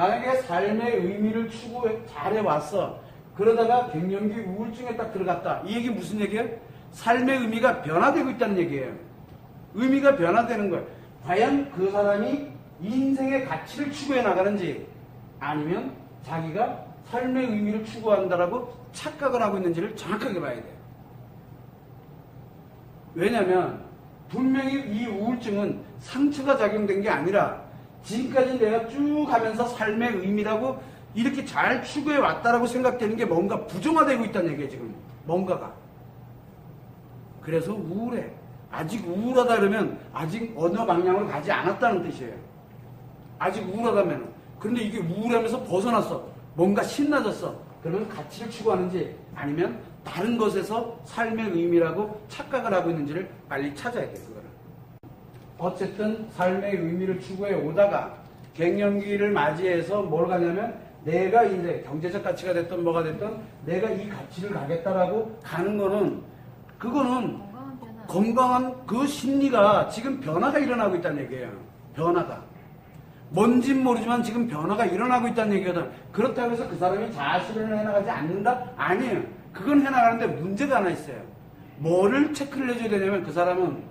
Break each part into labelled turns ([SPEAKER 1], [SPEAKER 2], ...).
[SPEAKER 1] 만약에 삶의 의미를 추구해 잘해왔어. 그러다가 갱년기 우울증에 딱 들어갔다. 이 얘기 무슨 얘기예요? 삶의 의미가 변화되고 있다는 얘기예요. 의미가 변화되는 거예요. 과연 그 사람이 인생의 가치를 추구해 나가는지 아니면 자기가 삶의 의미를 추구한다라고 착각을 하고 있는지를 정확하게 봐야 돼요. 왜냐하면 분명히 이 우울증은 상처가 작용된 게 아니라 지금까지 내가 쭉 하면서 삶의 의미라고 이렇게 잘 추구해 왔다라고 생각되는 게 뭔가 부정화되고 있다는 얘기예요 지금. 뭔가가. 그래서 우울해. 아직 우울하다 그러면 아직 어느 방향으로 가지 않았다는 뜻이에요. 아직 우울하다면. 그런데 이게 우울하면서 벗어났어. 뭔가 신나졌어. 그러면 가치를 추구하는지 아니면 다른 것에서 삶의 의미라고 착각을 하고 있는지를 빨리 찾아야 돼요 어쨌든 삶의 의미를 추구해 오다가 갱년기를 맞이해서 뭘 가냐면 내가 이제 경제적 가치가 됐든 뭐가 됐든 내가 이 가치를 가겠다라고 가는 거는 그거는
[SPEAKER 2] 건강한.
[SPEAKER 1] 건강한 그 심리가 지금 변화가 일어나고 있다는 얘기예요. 변화가. 뭔진 모르지만 지금 변화가 일어나고 있다는 얘기거든. 그렇다고 해서 그 사람이 자아실현을 해나가지 않는다? 아니에요. 그건 해나가는데 문제가 하나 있어요. 뭐를 체크를 해줘야 되냐면 그 사람은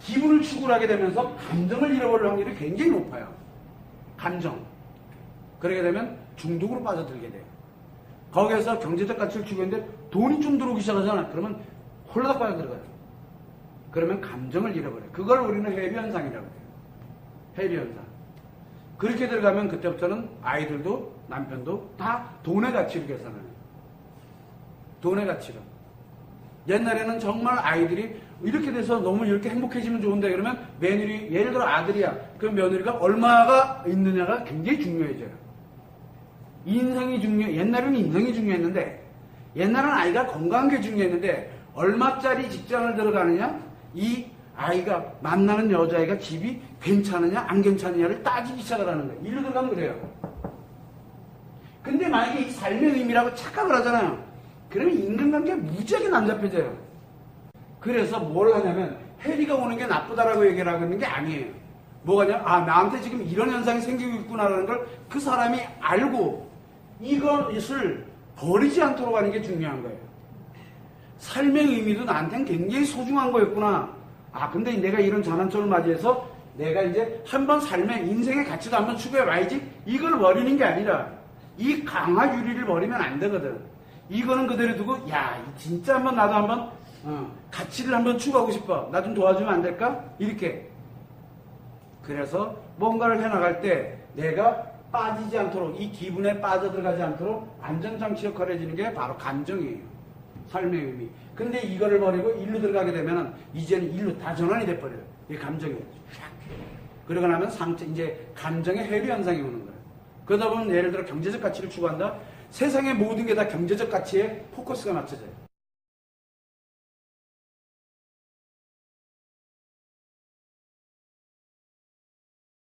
[SPEAKER 1] 기분을 추구를 하게 되면서 감정을 잃어버릴 확률이 굉장히 높아요. 감정. 그러게 되면 중독으로 빠져들게 돼요. 거기에서 경제적 가치를 추구했는데 돈이 좀 들어오기 시작하잖아. 그러면 홀라닥 빠져들어가요. 그러면 감정을 잃어버려요. 그걸 우리는 해비현상이라고 해요. 해비현상. 그렇게 들어가면 그때부터는 아이들도 남편도 다 돈의 가치를 계산해요. 돈의 가치로. 옛날에는 정말 아이들이 이렇게 돼서 너무 이렇게 행복해지면 좋은데 그러면 며느리, 예를 들어 아들이야. 그럼 며느리가 얼마가 있느냐가 굉장히 중요해져요. 인성이 중요, 옛날에는 인성이 중요했는데 옛날은 아이가 건강한 게 중요했는데 얼마짜리 직장을 들어가느냐 이 아이가 만나는 여자애가 집이 괜찮으냐 안 괜찮느냐를 따지기 시작을 하는 거예요. 일로 들어가면 그래요. 근데 만약에 이 삶의 의미라고 착각을 하잖아요. 그러면 인간관계가 무지하게 난잡해져요. 그래서 뭘 하냐면 해리가 오는 게 나쁘다라고 얘기를 하고 있는 게 아니에요. 뭐가냐? 아 나한테 지금 이런 현상이 생기고 있구나라는 걸 그 사람이 알고 이것을 버리지 않도록 하는 게 중요한 거예요. 삶의 의미도 나한테는 굉장히 소중한 거였구나. 아, 근데 내가 이런 장난점을 맞이해서 내가 이제 한번 삶의 인생의 가치도 한번 추구해 와야지. 이걸 버리는 게 아니라 이 강화 유리를 버리면 안 되거든. 이거는 그대로 두고 야, 진짜 한번 나도 한번 어, 가치를 한번 추구하고 싶어. 나 좀 도와주면 안 될까? 이렇게. 그래서 뭔가를 해나갈 때 내가 빠지지 않도록 이 기분에 빠져들어가지 않도록 안전장치 역할을 해주는 게 바로 감정이에요. 삶의 의미. 근데 이거를 버리고 일로 들어가게 되면 이제는 일로 다 전환이 돼버려요. 이 감정이. 샥. 그러고 나면 상처, 이제 감정의 해류 현상이 오는 거예요. 그러다 보면 예를 들어 경제적 가치를 추구한다? 세상의 모든 게 다 경제적 가치에 포커스가 맞춰져요.